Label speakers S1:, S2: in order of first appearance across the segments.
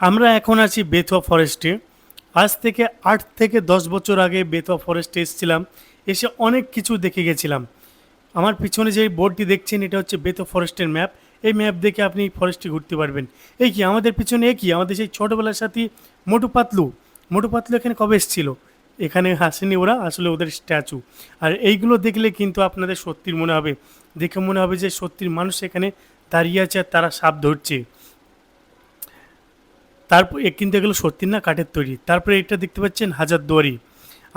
S1: আমরা এখন আছি বেথুয়া ফরেস্টে আজ থেকে আট থেকে দশ বছর আগে বেথুয়া ফরেস্টে এসেছিলাম, এসে অনেক কিছু দেখে গেছিলাম। আমার পিছনে যে বোর্ডটি দেখছেন, এটা হচ্ছে বেথুয়া ফরেস্টের ম্যাপ এই ম্যাপ দেখে আপনি ফরেস্টে ঘুরতে পারবেন। এই কি, আমাদের পিছনে এ কি? আমাদের সেই ছোটোবেলার সাথী মোটু পাতলু। মোটু পাতলু এখানে কবে এসেছিল? এখানে হাসেনি ওরা, আসলে ওদের স্ট্যাচু আর এইগুলো দেখলে কিন্তু আপনাদের সত্যির মনে হবে। দেখে মনে হবে যে সত্যির মানুষ এখানে দাঁড়িয়ে আছে আর তারা সাপ ধরছে। তারপর কিন্তু এগুলো সত্যি না, কাঠের তৈরি। তারপরে এটা দেখতে পাচ্ছেন হাজারদুয়ারি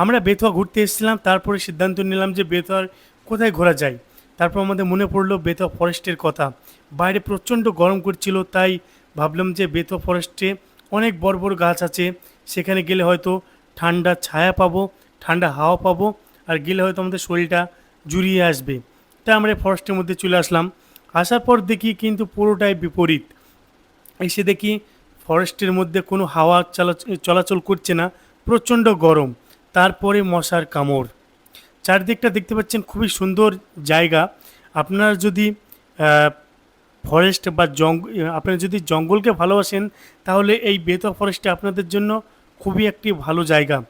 S1: আমরা বেথুয়া ঘুরতে এসেছিলাম, তারপরে সিদ্ধান্ত নিলাম যে বেথুয়ার কোথায় ঘোরা যায়। তারপর আমাদের মনে পড়ল বেথুয়া ফরেস্টের কথা। বাইরে প্রচণ্ড গরম করছিল, তাই ভাবলাম যে বেথুয়া ফরেস্টে অনেক বড় বড় গাছ আছে। সেখানে গেলে হয়তো ঠান্ডা ছায়া পাবো, ঠান্ডা হাওয়া পাবো, আর গেলে হয়তো আমাদের শরীরটা জুড়িয়ে আসবে। তাই আমরা ফরেস্টের মধ্যে চলে আসলাম। আসার পর দেখি কিন্তু পুরোটাই বিপরীত। এসে দেখি ফরেস্টের মধ্যে কোনো হাওয়া চলা- চলাচল করছে না, প্রচণ্ড গরম, তারপরে মশার কামড়। চারদিকটা দেখতে পাচ্ছেন খুবই সুন্দর জায়গা। আপনারা যদি ফরেস্ট বা জঙ্গ, আপনারা যদি জঙ্গলকে ভালোবাসেন, তাহলে এই বেতয়া ফরেস্টে আপনাদের জন্য খুবই একটি ভালো জায়গা।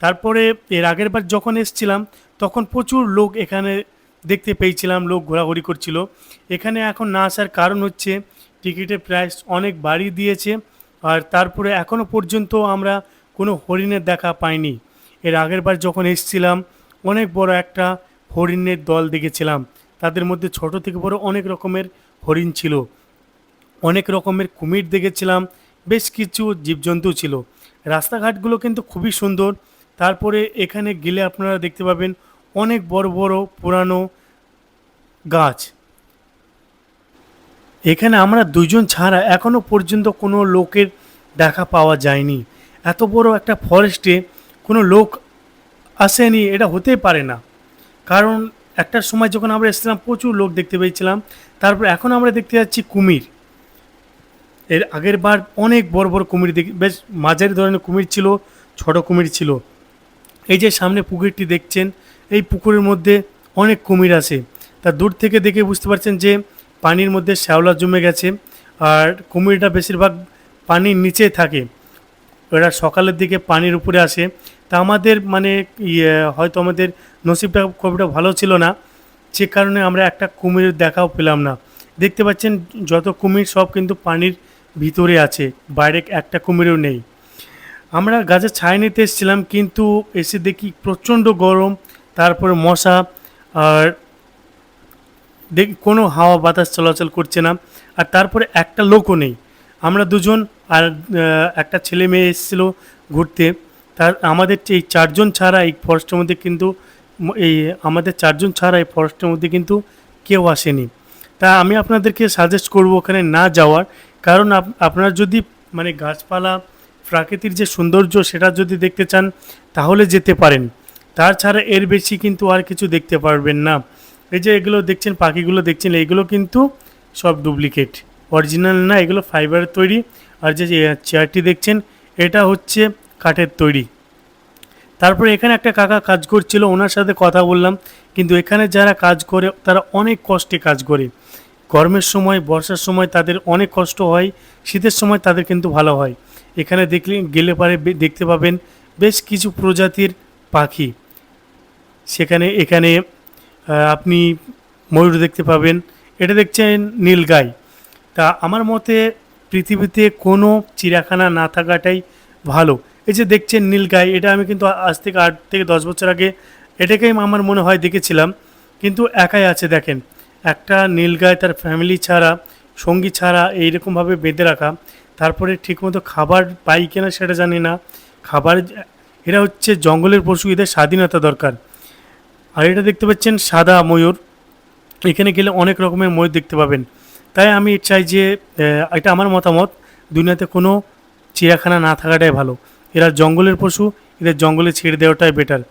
S1: তারপরে এর আগের বার যখন এসেছিলাম, তখন প্রচুর লোক এখানে দেখতে পেয়েছিলাম, লোক ঘোরাঘুরি করছিল। এখানে এখন না আসার কারণ হচ্ছে, টিকিটের প্রাইস অনেক বাড়িয়ে দিয়েছে। আর তারপরে এখনও পর্যন্ত আমরা কোনো হরিণের দেখা পাইনি। এর আগের বার যখন এসেছিলাম, অনেক বড় একটা হরিণের দল দেখেছিলাম। তাদের মধ্যে ছোট থেকে বড় অনেক রকমের হরিণ ছিল। অনেক রকমের কুমির দেখেছিলাম, বেশ কিছু জীবজন্তু ছিল। রাস্তাঘাটগুলো কিন্তু খুবই সুন্দর। তারপরে এখানে গেলে আপনারা দেখতে পাবেন অনেক বড় বড় পুরানো গাছ। এখানে আমরা দুজন ছাড়া এখনও পর্যন্ত কোনো লোকের দেখা পাওয়া যায়নি। এত বড় একটা ফরেস্টে কোনো লোক আসেনি, এটা হতেই পারে না। কারণ একটা সময় যখন আমরা এসেছিলাম, প্রচুর লোক দেখতে পেয়েছিলাম। তারপর এখন আমরা দেখতে যাচ্ছি কুমির। এর আগের বার অনেক বড় বড় কুমির দেখি, বেশ মাঝারি ধরনের কুমির ছিল, ছোট কুমির ছিল। এই যে সামনে পুকুরটি দেখছেন, এই পুকুরের মধ্যে অনেক কুমির আছে। তা দূর থেকে দেখে বুঝতে পারছেন যে পানির মধ্যে শ্যাওলা জমে গেছে আর কুমিরটা বেশিরভাগ পানির নিচে থাকে। ওরা সকালের দিকে পানির উপরে আসে। তা আমাদের মানে ইয়ে হয়তো আমাদের নসিবটা একটা ভালো ছিল না। যে কারণে আমরা একটা কুমিরের দেখাও পেলাম না। দেখতে পাচ্ছেন যত কুমির সব কিন্তু পানির ভিতরে আছে, বাইরে একটা কুমিরও নেই। আমরা গাছের ছায়া নিতে এসেছিলাম, কিন্তু এসে দেখি প্রচণ্ড গরম, তারপরে মশা আর দেখ, কোনো হাওয়া বাতাস চলাচল করছে না। আর তারপরে একটা লোকও নেই। আমরা দুজন আর একটা ছেলে মেয়ে এসেছিল ঘুরতে। তার, আমাদের এই চারজন ছাড়া এই ফরেস্টের মধ্যে কিন্তু এই আমাদের চারজন ছাড়া এই ফরেস্টের মধ্যে কিন্তু কেউ আসেনি। তা আমি আপনাদেরকে সাজেস্ট করব ওখানে না যাওয়ার। কারণ আপনারা যদি মানে গাছপালা প্রাকৃতিক যে সৌন্দর্য সেটা যদি দেখতে চান, তাহলে যেতে পারেন। তাছাড়া এর বেশি কিন্তু আর কিছু দেখতে পারবেন না। এই যে এগুলো দেখছেন, পাখিগুলো দেখছেন, এইগুলো কিন্তু সব ডুপ্লিকেট অরিজিনাল না, এগুলো ফাইবারের তৈরি। আর যে চেয়ারটি দেখছেন, এটা হচ্ছে কাঠের তৈরি। তারপরে এখানে একটা কাকা কাজ করছিল, ওনার সাথে কথা বললাম। কিন্তু এখানে যারা কাজ করে, তারা অনেক কষ্টে কাজ করে। গরমের সময়, বর্ষার সময় তাদের অনেক কষ্ট হয়, শীতের সময় তাদের কিন্তু ভালো হয়। এখানে দেখলে, গেলে পারে দেখতে পাবেন বেশ কিছু প্রজাতির পাখি। সেখানে, এখানে আপনি ময়ূর দেখতে পাবেন। এটা দেখছেন নীলগাই তা আমার মতে পৃথিবীতে কোনো চিড়িয়াখানা না থাকাটাই ভালো। এই যে দেখছেন নীলগাই এটা আমি কিন্তু আজ থেকে আট থেকে দশ বছর আগে এটাকেই আমার মনে হয় দেখেছিলাম। কিন্তু একাই আছে দেখেন। একটা নীলগাই তার ফ্যামিলি ছাড়া, সঙ্গী ছাড়া এইরকমভাবে বেঁধে রাখা। তারপরে ঠিকমতো খাবার পাই কিনা সেটা জানি না। খাবার এরা হচ্ছে জঙ্গলের পশু, এদের স্বাধীনতা দরকার। আর এটা দেখতে পাচ্ছেন সাদা ময়ূর। এখানে গেলে অনেক রকমের ময়ূর দেখতে পাবেন। তাই আমি চাই যে এটা আমার মতামত, দুনিয়াতে কোনো চিড়িয়াখানা না থাকাটাই ভালো। এরা জঙ্গলের পশু, এদের জঙ্গলে ছেড়ে দেওয়াটাই বেটার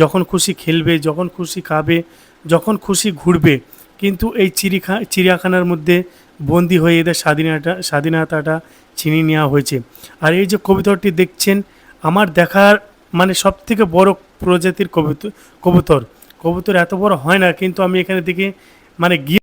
S1: যখন খুশি খেলবে, যখন খুশি খাবে, যখন খুশি ঘুরবে, কিন্তু এই চিড়িখা, চিড়িয়াখানার মধ্যে বন্দি হয়ে এদের স্বাধীনতা, স্বাধীনতাটা ছিনিয়ে নেওয়া হয়েছে। আর এই যে কবিতরটি দেখছেন, আমার দেখার মানে সব থেকে বড় প্রজাতির কবুতর কবুতর। কবুতর এত বড় হয় না কিন্তু আমি এখানে দেখি মানে